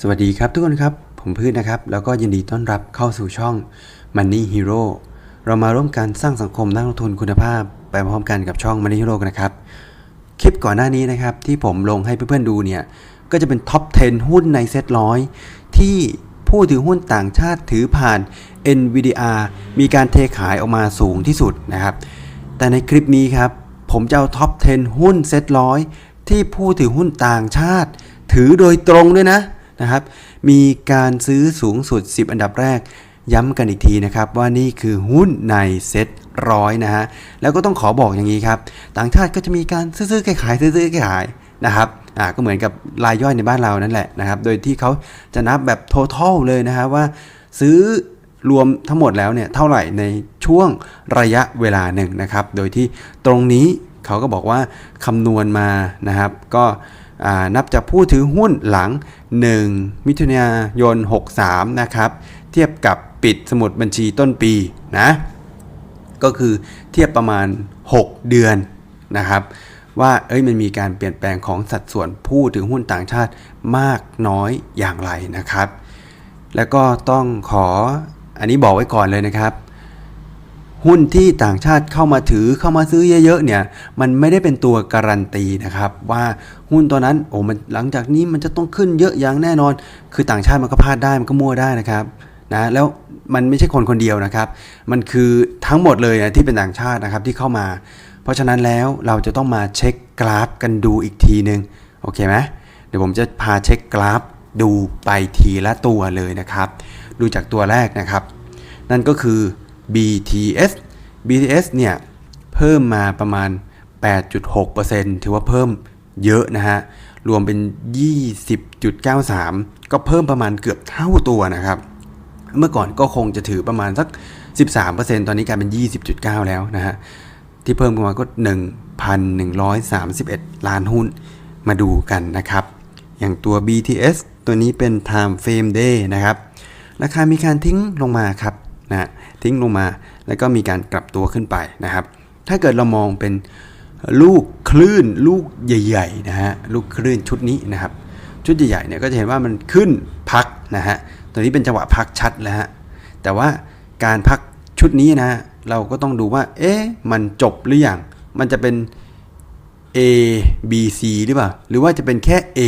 สวัสดีครับทุกคนครับ ผมพืชนะครับ แล้วก็ยินดีต้อนรับเข้าสู่ช่อง Money Hero เรามาร่วมกันสร้างสังคมนักลงทุนคุณภาพ ไปพร้อมกันกับช่อง Money Hero กันนะครับ คลิปก่อนหน้านี้นะครับ ที่ผมลงให้เพื่อนๆดูเนี่ย ก็จะเป็นท็อป 10 หุ้นในเซ็ตร้อยที่ผู้ถือหุ้นต่างชาติถือผ่าน NVDR มีการเทขายออกมาสูงที่สุดนะครับ แต่ในคลิปนี้ครับ ผมจะเอาท็อป 10 หุ้นเซ็ตร้อยที่ผู้ถือหุ้นต่างชาติ ถือโดยตรงด้วยนะ นะครับ มีการซื้อสูงสุด 10 อันดับแรก ย้ำกันอีกทีนะครับว่านี่คือหุ้นในเซ็ตร้อยนะฮะ แล้วก็ต้องขอบอกอย่างนี้ครับ ต่างชาติก็จะมีการซื้อๆขายๆซื้อๆขายๆนะครับอ่าก็เหมือนกับรายย่อยในบ้านเรานั่นแหละนะครับ โดยที่เขาจะนับแบบ total เลยนะฮะว่าซื้อรวมทั้งหมดแล้วเนี่ยเท่าไหร่ในช่วงระยะเวลาหนึ่งนะครับ โดยที่ตรงนี้เขาก็บอกว่าคำนวณมานะครับ ก็ นับจากผู้ถือหุ้นหลัง 1 มิถุนายน 63 นะครับ เทียบกับปิดสมุดบัญชีต้นปีนะ ก็คือเทียบประมาณ 6 เดือนนะครับ ว่าเอ้ยมันมีการเปลี่ยนแปลงของสัดส่วนผู้ถือหุ้นต่างชาติมากน้อยอย่างไรนะครับ แล้วก็ต้องขออันนี้บอกไว้ก่อนเลยนะครับ หุ้นที่ต่างชาติเข้ามาถือเข้ามาซื้อเยอะๆเนี่ยมันไม่ได้เป็นตัวการันตีนะครับ ว่าหุ้นตัวนั้นโอ้มันหลังจากนี้มันจะต้องขึ้นเยอะอย่างแน่นอน คือต่างชาติมันก็พลาดได้มันก็มั่วได้นะครับนะแล้วมันไม่ใช่คนคนเดียวนะครับ มันคือทั้งหมดเลยนะที่เป็นต่างชาตินะครับที่เข้ามา เพราะฉะนั้นแล้วเราจะต้องมาเช็คกราฟกันดูอีกทีหนึ่งโอเคไหมเดี๋ยวผมจะพาเช็คกราฟดูไปทีละตัวเลยนะครับ ดูจากตัวแรกนะครับ นั่นก็คือ BTS BTS เนี่ยเพิ่มมาประมาณ 8.6%ถือว่าเพิ่มเยอะนะฮะ รวมเป็น 20.93 ก็เพิ่มประมาณเกือบเท่าตัวนะครับ เมื่อก่อนก็คงจะถือประมาณสัก 13%ตอนนี้กลายเป็น 20.9 แล้วนะฮะ ที่เพิ่มขึ้นมาก็ 1,131 ล้านหุ้นมาดูกันนะครับ อย่างตัว BTS ตัวนี้เป็น Time Frame Day นะครับ ราคามีการทิ้งลงมาครับนะ ทิ้งลงมา แล้วก็มีการกลับตัวขึ้นไปนะครับ ถ้าเกิดเรามองเป็นลูกคลื่นลูกใหญ่ๆนะฮะลูกคลื่นชุดนี้นะครับ ชุดใหญ่ๆเนี่ยก็จะเห็นว่ามันขึ้นพักนะฮะตัวนี้เป็นจังหวะพักชัดแล้วฮะแต่ว่าการพักชุดนี้นะเราก็ต้องดูว่า เอ๊ะมันจบหรือยังมันจะเป็น A B C หรือเปล่า หรือว่าจะเป็นแค่ A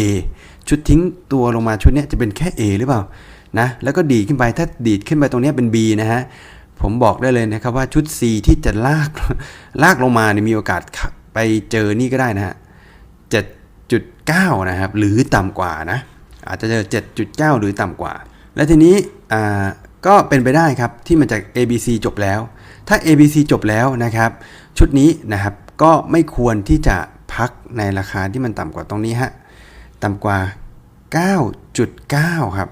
ชุดทิ้งตัวลงมาชุดนี้จะเป็นแค่ A หรือเปล่านะแล้วก็ดีดขึ้นไปถ้าดีดขึ้นไปตรงเนี้ยเป็น B นะฮะ ผมบอกได้เลยนะครับว่าชุด C ที่จะลากลากลงมาเนี่ยมีโอกาสไปเจอนี่ก็ได้นะฮะ7.9 นะครับ หรือต่ำกว่านะ อาจจะเจอ 7.9 หรือต่ำกว่า และทีนี้ก็เป็นไปได้ครับที่มันจะ ABC จบแล้ว ถ้า ABC จบแล้วนะครับ ชุดนี้นะครับก็ไม่ควรที่จะพักในราคาที่มันต่ำกว่าตรงนี้ฮะ ต่ำกว่า 9.9 ครับ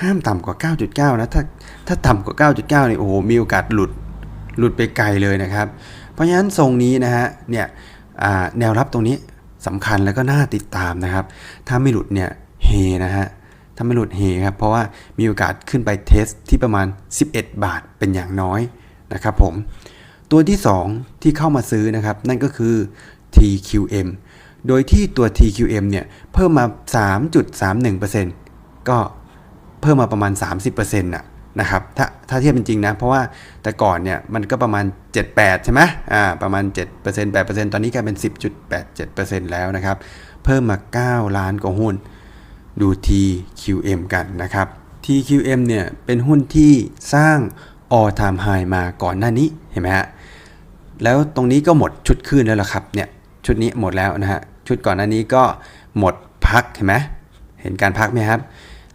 ห้ามต่ำกว่า 9.9 นะ ถ้าถ้าต่ำกว่า 9.9เนี่ยโอ้โหมีโอกาสหลุดหลุดไปไกลเลยนะครับ เพราะฉะนั้นทรงนี้นะฮะเนี่ยแนวรับตรงนี้สำคัญแล้วก็น่าติดตามนะครับ ถ้าไม่หลุดเนี่ยเฮนะฮะถ้าไม่หลุดเฮครับ เพราะว่ามีโอกาสขึ้นไปเทสที่ประมาณ 11 บาทเป็นอย่างน้อยนะครับผม ตัวที่ 2 ที่เข้ามาซื้อนะครับ นั่นก็คือ TQM โดยที่ตัว TQM เนี่ยเพิ่มมา 3.31%ก็ เพิ่มมาประมาณ 30%น่ะนะครับถ้าถ้าเทียบจริงๆนะ เพราะว่าแต่ก่อนเนี่ยมันก็ประมาณ 78 ใช่ไหมอ่าประมาณ 7% 8%ตอนนี้กลายเป็น 10.87%แล้วนะครับ เพิ่มมา 9 ล้านกว่าหุ้น ดู TQM กันนะครับ TQM เนี่ยเป็นหุ้นที่สร้าง all time high มาก่อนหน้านี้เห็นไหมฮะแล้วตรงนี้ก็หมดชุดขึ้นแล้วล่ะครับเนี่ยชุดนี้หมดแล้วนะฮะชุดก่อนหน้านี้ก็หมดพักเห็นไหมเห็นการพักไหมครับ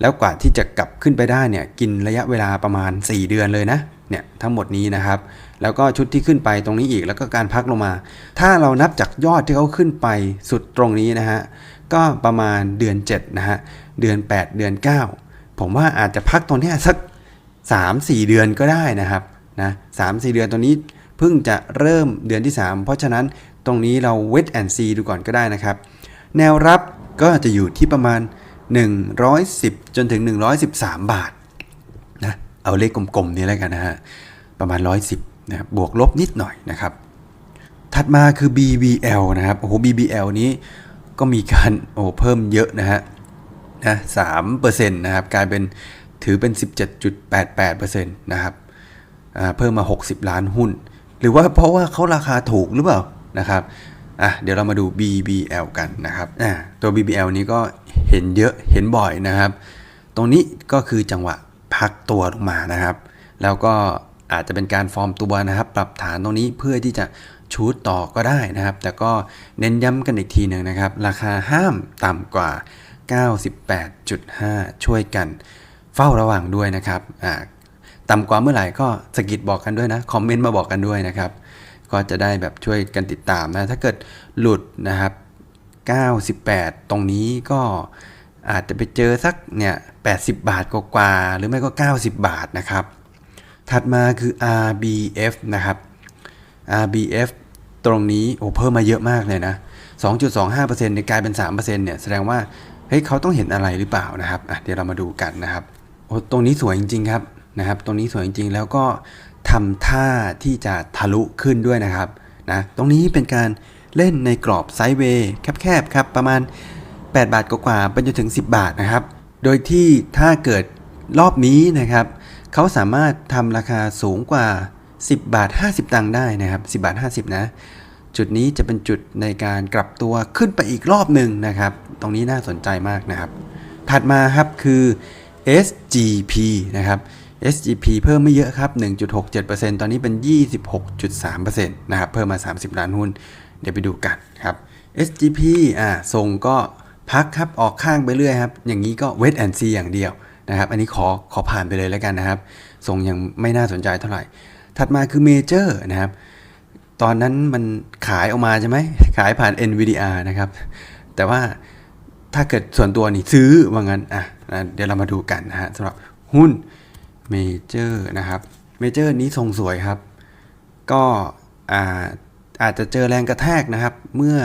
แล้วกว่าที่จะกลับขึ้นไปได้เนี่ยกินระยะเวลาประมาณ 4 เดือนเลยนะเนี่ยทั้งหมดนี้นะครับ แล้วก็ชุดที่ขึ้นไปตรงนี้อีกแล้วก็การพักลงมา ถ้าเรานับจากยอดที่เขาขึ้นไปสุดตรงนี้นะฮะก็ประมาณเดือน7นะฮะเดือน 8 เดือน 9 ผมว่าอาจจะพักตรงนี้สัก 3-4 เดือนก็ได้นะครับนะสามสี่เดือนตรงนี้เพิ่งจะเริ่มเดือนที่ 3 เพราะฉะนั้นตรงนี้เรา wait and see ดูก่อนก็ได้นะครับ แนวรับก็จะอยู่ที่ประมาณ 110 จนถึง 113 บาทนะเอาเลขกลมๆนี้แล้วกันนะฮะ ประมาณ 110นะบบวกลบนิดหน่อยนะครับ ถัดมาคือ BBL นะครับ โอ้โห BBL นี้ก็มีการโอ้เพิ่มเยอะนะฮะนะสามเปอร์เซ็นต์นะครับกลายเป็นถือเป็น 17.88%นะครับเพิ่มมา 60 ล้านหุ้น หรือว่าเพราะว่าเขาราคาถูกหรือเปล่านะครับ อะเดี๋ยวเรามาดู BBL กันนะครับอ่าตัว BBL นี้ก็เห็นเยอะเห็นบ่อยนะครับ ตรงนี้ก็คือจังหวะพักตัวลงมานะครับ แล้วก็อาจจะเป็นการฟอร์มตัวนะครับ ปรับฐานตรงนี้เพื่อที่จะชูดต่อก็ได้นะครับ แต่ก็เน้นย้ำกันอีกทีหนึ่งนะครับ ราคาห้ามต่ำกว่า 98.5 ช่วยกัน เฝ้าระวังด้วยนะครับอ่าต่ำกว่าเมื่อไหร่ก็สกิดบอกกันด้วยนะ คอมเมนต์มาบอกกันด้วยนะครับ ก็จะได้แบบช่วยกันติดตามนะ ถ้าเกิดหลุดนะครับ 98 ตรงนี้ก็อาจจะไปเจอสักเนี่ย80 บาทกว่าๆหรือไม่ก็ 90 บาทนะครับ ถัดมาคือ RBF นะครับ RBF ตรงนี้โอ้เพิ่มมาเยอะมากเลยนะ 2.25%เนี่ยกลายเป็น 3%เนี่ยแสดงว่าเฮ้ยเขาต้องเห็นอะไรหรือเปล่านะครับอะเดี๋ยวเรามาดูกันนะครับโอ้ตรงนี้สวยจริงๆครับนะครับ ตรงนี้สวยจริงๆ แล้วก็ ทำท่าที่จะทะลุขึ้นด้วยนะครับนะตรงนี้เป็นการเล่นในกรอบไซด์เวย์แคบๆครับ ประมาณ 8 บาทกว่าๆไปจนถึง 10 บาทนะครับ โดยที่ถ้าเกิดรอบนี้นะครับเขาสามารถทำราคาสูงกว่า 10 บาท 50 ตังค์ได้นะครับ 10 บาท 50 นะ จุดนี้จะเป็นจุดในการกลับตัวขึ้นไปอีกรอบหนึ่งนะครับ ตรงนี้น่าสนใจมากนะครับ ถัดมาครับคือ SGP นะครับ SGP เพิ่มไม่เยอะครับ 1.67%ตอนนี้เป็น 26.3%นะครับ เพิ่มมา 30 ล้านหุ้น เดี๋ยวไปดูกันครับ SGP อ่าส่งก็พักครับ ออกข้างไปเรื่อยครับ อย่างนี้ก็ wait and see อย่างเดียวนะครับ อันนี้ขอขอผ่านไปเลยแล้วกันนะครับส่งยังไม่น่าสนใจเท่าไหร่ ถัดมาคือ Major นะครับ ตอนนั้นมันขายออกมาใช่ไหม ขายผ่าน NVDR นะครับ แต่ว่า ถ้าเกิดส่วนตัวนี่ซื้อว่างั้นอะเดี๋ยวเรามาดูกันนะฮะสำหรับหุ้นเมเจอร์นะครับเมเจอร์นี้ทรงสวยครับ ก็อาอาจจะเจอแรงกระแทกนะครับ เมื่อ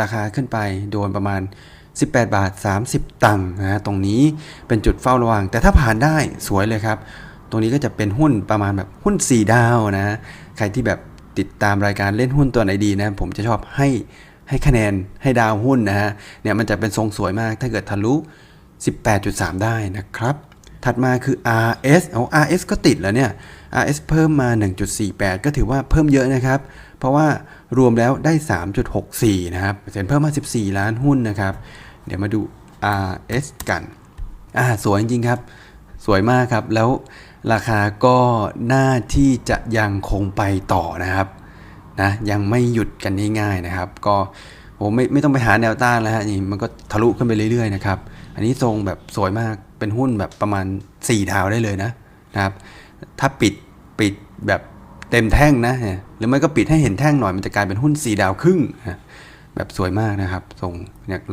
ราคาขึ้นไปโดนประมาณ 18 บาท 30 ตังค์นะฮะตรงนี้เป็นจุดเฝ้าระวัง แต่ถ้าผ่านได้สวยเลยครับ ตรงนี้ก็จะเป็นหุ้นประมาณแบบหุ้น 4 ดาวนะ ใครที่แบบติดตามรายการเล่นหุ้นตัวไหนดีนะ ผมจะชอบให้ ให้คะแนนให้ดาวหุ้นนะฮะเนี่ยมันจะเป็นทรงสวยมากถ้าเกิดทะลุ 18.3 ได้นะครับ ถัดมาคือ RS เอา RS ก็ติดแล้วเนี่ย RS เพิ่มมา 1.48 ก็ถือว่าเพิ่มเยอะนะครับ เพราะว่ารวมแล้วได้ 3.64 นะครับเซ็นเพิ่มมา 14 ล้านหุ้นนะครับ เดี๋ยวมาดู RS กันอ่าสวยจริงครับ สวยมากครับ แล้วราคาก็น่าที่จะยังคงไปต่อนะครับ นะยังไม่หยุดกันง่ายๆนะครับ ก็ผมไม่ไม่ต้องไปหาแนวต้านแล้วฮะนี่มันก็ทะลุขึ้นไปเรื่อยๆนะครับอันนี้ทรงแบบสวยมากเป็นหุ้นแบบประมาณ 4 ดาวได้เลยนะนะครับ ถ้าปิดปิดแบบเต็มแท่งนะหรือไม่ก็ปิดให้เห็นแท่งหน่อยมันจะกลายเป็นหุ้น 4 ดาวครึ่งแบบสวยมากนะครับทรง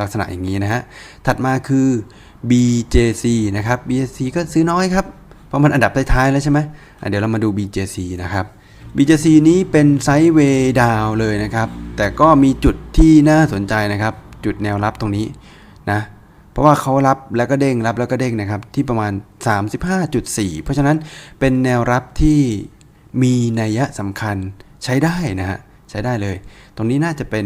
ลักษณะอย่างนี้นะฮะถัดมาคือ BJC นะครับ BJC ก็ซื้อน้อยครับ เพราะมันอันดับท้ายๆแล้วใช่ไหมเดี๋ยวเรามาดู BJC นะครับ BJC นี้เป็นไซด์เวย์ดาวเลยนะครับ แต่ก็มีจุดที่น่าสนใจนะครับ จุดแนวรับตรงนี้นะ เพราะว่าเขารับแล้วก็เด้งรับแล้วก็เด้งนะครับ ที่ประมาณ 35.4 เพราะฉะนั้นเป็นแนวรับที่มีนัยสำคัญใช้ได้นะฮะใช้ได้เลย ตรงนี้น่าจะเป็น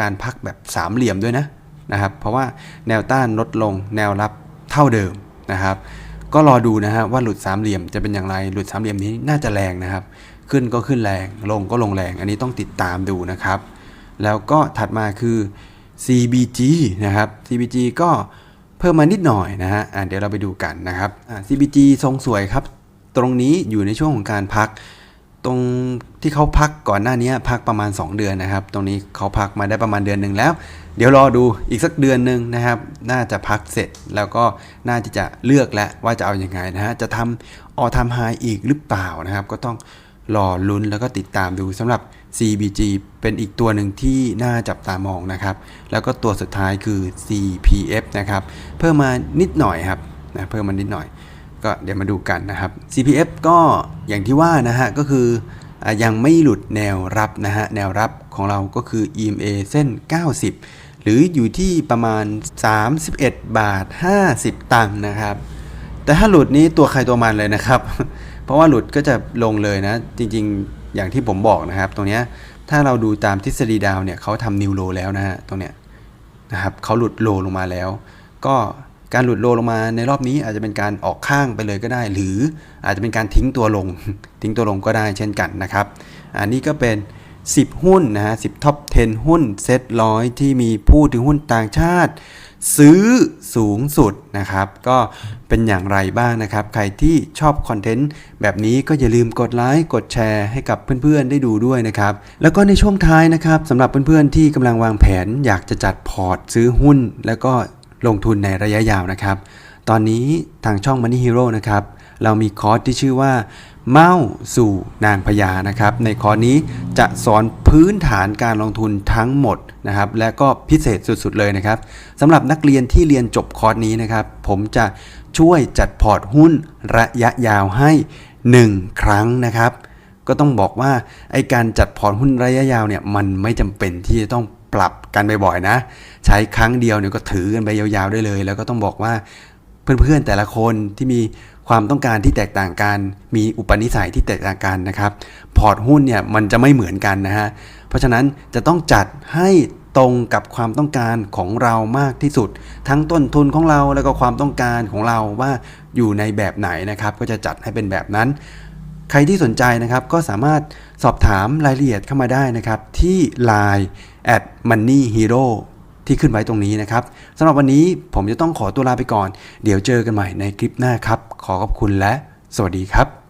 การพักแบบสามเหลี่ยมด้วยนะนะครับ เพราะว่าแนวต้านลดลงแนวรับเท่าเดิมนะครับ ก็รอดูนะฮะว่าหลุดสามเหลี่ยมจะเป็นอย่างไร หลุดสามเหลี่ยมนี้น่าจะแรงนะครับ ขึ้นก็ขึ้นแรง ลงก็ลงแรง อันนี้ต้องติดตามดูนะครับ แล้วก็ถัดมาคือ CBG นะครับ CBG ก็เพิ่มมานิดหน่อยนะฮะเดี๋ยวเราไปดูกันนะครับ CBG ทรงสวยครับ ตรงนี้อยู่ในช่วงของการพัก ตรงที่เขาพักก่อนหน้านี้พักประมาณ 2 เดือนนะครับ ตรงนี้เขาพักมาได้ประมาณเดือนหนึ่งแล้ว เดี๋ยวรอดูอีกสักเดือนหนึ่งนะครับ น่าจะพักเสร็จแล้วก็น่าที่จะเลือกแล้วว่าจะเอาอยัางไงนะฮะ จะทำออทำไฮอีกหรือเปล่านะครับ ก็ต้อง รอลุ้นแล้วก็ติดตามดูสำหรับ CBG เป็นอีกตัวหนึ่งที่น่าจับตามองนะครับ แล้วก็ตัวสุดท้ายคือ CPF นะครับ เพิ่มมานิดหน่อยครับนะเพิ่มมานิดหน่อย ก็เดี๋ยวมาดูกันนะครับ CPF ก็อย่างที่ว่านะฮะก็คืออยังไม่หลุดแนวรับนะฮะแนวรับของเราก็คือ EMA เส้น 90 หรืออยู่ที่ประมาณ 31 บาท 50 ตังค์นะครับ แต่ถ้าหลุดนี้ตัวใครตัวมันเลยนะครับ เพราะว่าหลุดก็จะลงเลยนะ จริงๆ อย่างที่ผมบอกนะครับ ตรงเนี้ยถ้าเราดูตามทฤษฎีดาวเนี่ยเขาทำนิวโลแล้วนะฮะตรงเนี้ยนะครับเขาหลุดโลลงมาแล้ว ก็การหลุดโลลงมาในรอบนี้อาจจะเป็นการออกข้างไปเลยก็ได้ หรืออาจจะเป็นการทิ้งตัวลง ทิ้งตัวลงก็ได้เช่นกันนะครับ อันนี้ก็เป็น 10 หุ้นนะฮะ10ท็อป 10 หุ้นเซ็ตร้อยที่มีผู้ถือหุ้นต่างชาติ ซื้อสูงสุดนะครับ ก็เป็นอย่างไรบ้างนะครับ ใครที่ชอบคอนเทนต์แบบนี้ก็อย่าลืมกดไลค์กดแชร์ให้กับเพื่อนๆได้ดูด้วยนะครับ แล้วก็ในช่วงท้ายนะครับสำหรับเพื่อนๆที่กำลังวางแผน อยากจะจัดพอร์ตซื้อหุ้น แล้วก็ลงทุนในระยะยาวนะครับ ตอนนี้ทางช่อง Money Hero นะครับ เรามีคอร์สที่ชื่อว่า เมาสู่นางพญานะครับ ในคอร์สนี้จะสอนพื้นฐานการลงทุนทั้งหมดนะครับ และก็พิเศษสุดๆเลยนะครับสำหรับนักเรียนที่เรียนจบคอร์สนี้นะครับ ผมจะช่วยจัดพอร์ตหุ้นระยะยาวให้ 1 ครั้งนะครับ ก็ต้องบอกว่าไอการจัดพอร์ตหุ้นระยะยาวเนี่ยมันไม่จำเป็นที่จะต้องปรับกันบ่อยๆนะ ใช้ครั้งเดียวเนี่ยก็ถือกันไปยาวๆได้เลย แล้วก็ต้องบอกว่า เพื่อนๆแต่ละคนที่มีความต้องการที่แตกต่างกัน มีอุปนิสัยที่แตกต่างกันนะครับ พอร์ตหุ้นเนี่ยมันจะไม่เหมือนกันนะฮะ เพราะฉะนั้นจะต้องจัดให้ตรงกับความต้องการของเรามากที่สุด ทั้งต้นทุนของเราแล้วก็ความต้องการของเราว่าอยู่ในแบบไหนนะครับ ก็จะจัดให้เป็นแบบนั้น ใครที่สนใจนะครับก็สามารถสอบถามรายละเอียดเข้ามาได้นะครับที่ Line at money hero ที่ขึ้นไว้ตรงนี้นะครับสำหรับวันนี้ผมจะต้องขอตัวลาไปก่อน เดี๋ยวเจอกันใหม่ในคลิปหน้าครับ ขอขอบคุณและ สวัสดีครับ